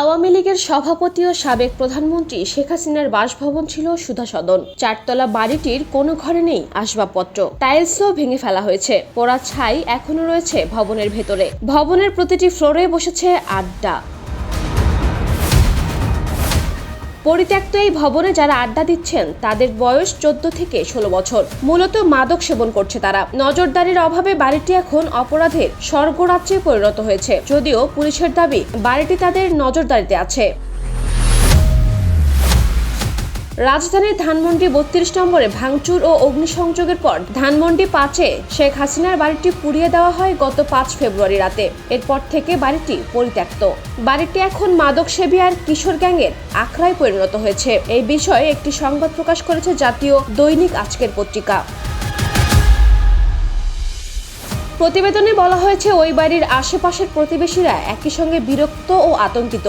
আওয়ামী লীগের সভাপতি ও সাবেক প্রধানমন্ত্রী শেখ হাসিনার বাসভবন ছিল সুধা সদন চারতলা বাড়িটির কোনো ঘরে নেই আসবাবপত্র। টাইলসও ভেঙে ফেলা হয়েছে। পোড়া ছাই এখনও রয়েছে ভবনের ভেতরে। ভবনের প্রতিটি ফ্লোরে বসেছে আড্ডা। পরিত্যক্ত এই ভবনে যারা আড্ডা দিচ্ছেন, তাদের বয়স চোদ্দ থেকে ষোলো বছর। মূলত মাদক সেবন করছে তারা। নজরদারির অভাবে বাড়িটি এখন অপরাধের স্বর্গরাজ্যে পরিণত হয়েছে। যদিও পুলিশের দাবি, বাড়িটি তাদের নজরদারিতে আছে। রাজধানীর ধানমন্ডি বত্রিশ নম্বরে ভাঙচুর ও অগ্নিসংযোগের পর ধানমন্ডি পাঁচে শেখ হাসিনার বাড়িটি পুড়িয়ে দেওয়া হয় গত পাঁচ ফেব্রুয়ারি রাতে। এরপর থেকে বাড়িটি পরিত্যক্ত। বাড়িটি এখন মাদক সেবী আর কিশোর গ্যাংয়ের আখড়ায় পরিণত হয়েছে। এই বিষয়ে একটি সংবাদ প্রকাশ করেছে জাতীয় দৈনিক আজকের পত্রিকা। প্রতিবেদনে বলা হয়েছে, ওই বাড়ির আশেপাশের প্রতিবেশীরা একই সঙ্গে বিরক্ত ও আতঙ্কিত।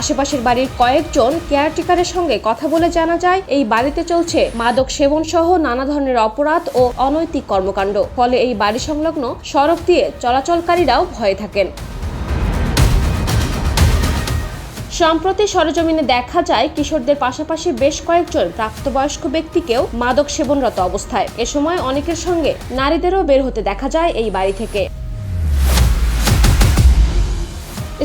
আশেপাশের বাড়ির কয়েকজন কেয়ারটেকারের সঙ্গে কথা বলে জানা যায়, এই বাড়িতে চলছে মাদক সেবন সহ নানা ধরনের অপরাধ ও অনৈতিক কর্মকাণ্ড। ফলে এই বাড়ি সংলগ্ন সড়ক দিয়ে চলাচলকারীরাও ভয়ে থাকেন। সম্প্রতি সরজমিনে দেখা যায় কিশোরদের পাশাপাশি বেশ কয়েকজন প্রাপ্তবয়স্ক ব্যক্তিকেও মাদক সেবনরত অবস্থায়। এ সময় অনেকের সঙ্গে নারীদেরও বের হতে দেখা যায় এই বাড়ি থেকে।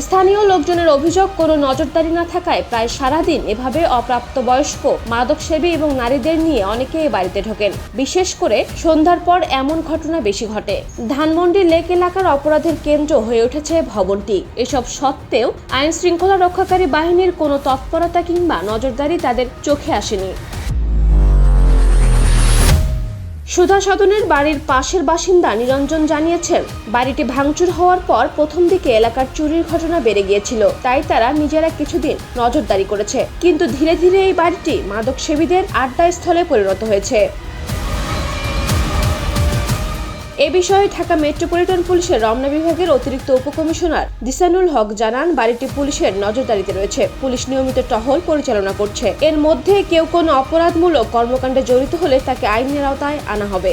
স্থানীয় লোকজনের অভিযোগ, কোনো নজরদারি না থাকায় প্রায় সারাদিন এভাবে অপ্রাপ্তবয়স্ক, মাদকসেবী এবং নারীদের নিয়ে অনেকে বাড়িতে ঢোকেন। বিশেষ করে সন্ধ্যার পর এমন ঘটনা বেশি ঘটে। ধানমন্ডি লেক এলাকার অপরাধের কেন্দ্র হয়ে উঠেছে ভবনটি। এসব সত্ত্বেও আইন শৃঙ্খলা রক্ষাকারী বাহিনীর কোনো তৎপরতা কিংবা নজরদারি তাদের চোখে আসেনি। সুধা সদনের বাড়ির পাশের বাসিন্দা নিরঞ্জন জানিয়েছেন, বাড়িটি ভাঙচুর হওয়ার পর প্রথম দিকে এলাকার চুরির ঘটনা বেড়ে গিয়েছিল, তাই তারা নিজেরা কিছুদিন নজরদারি করেছে। কিন্তু ধীরে ধীরে এই বাড়িটি মাদক সেবীদের আড্ডা স্থলে পরিণত হয়েছে। এ বিষয়ে ঢাকা মেট্রোপলিটন পুলিশের রমনা বিভাগের অতিরিক্ত উপকমিশনার দিসানুল হক জানান, বাড়িটি পুলিশের নজরদারিতে রয়েছে। পুলিশ নিয়মিত টহল পরিচালনা করছে। এর মধ্যে কেউ কোনো অপরাধমূলক কর্মকাণ্ডে জড়িত হলে তাকে আইনের আওতায় আনা হবে।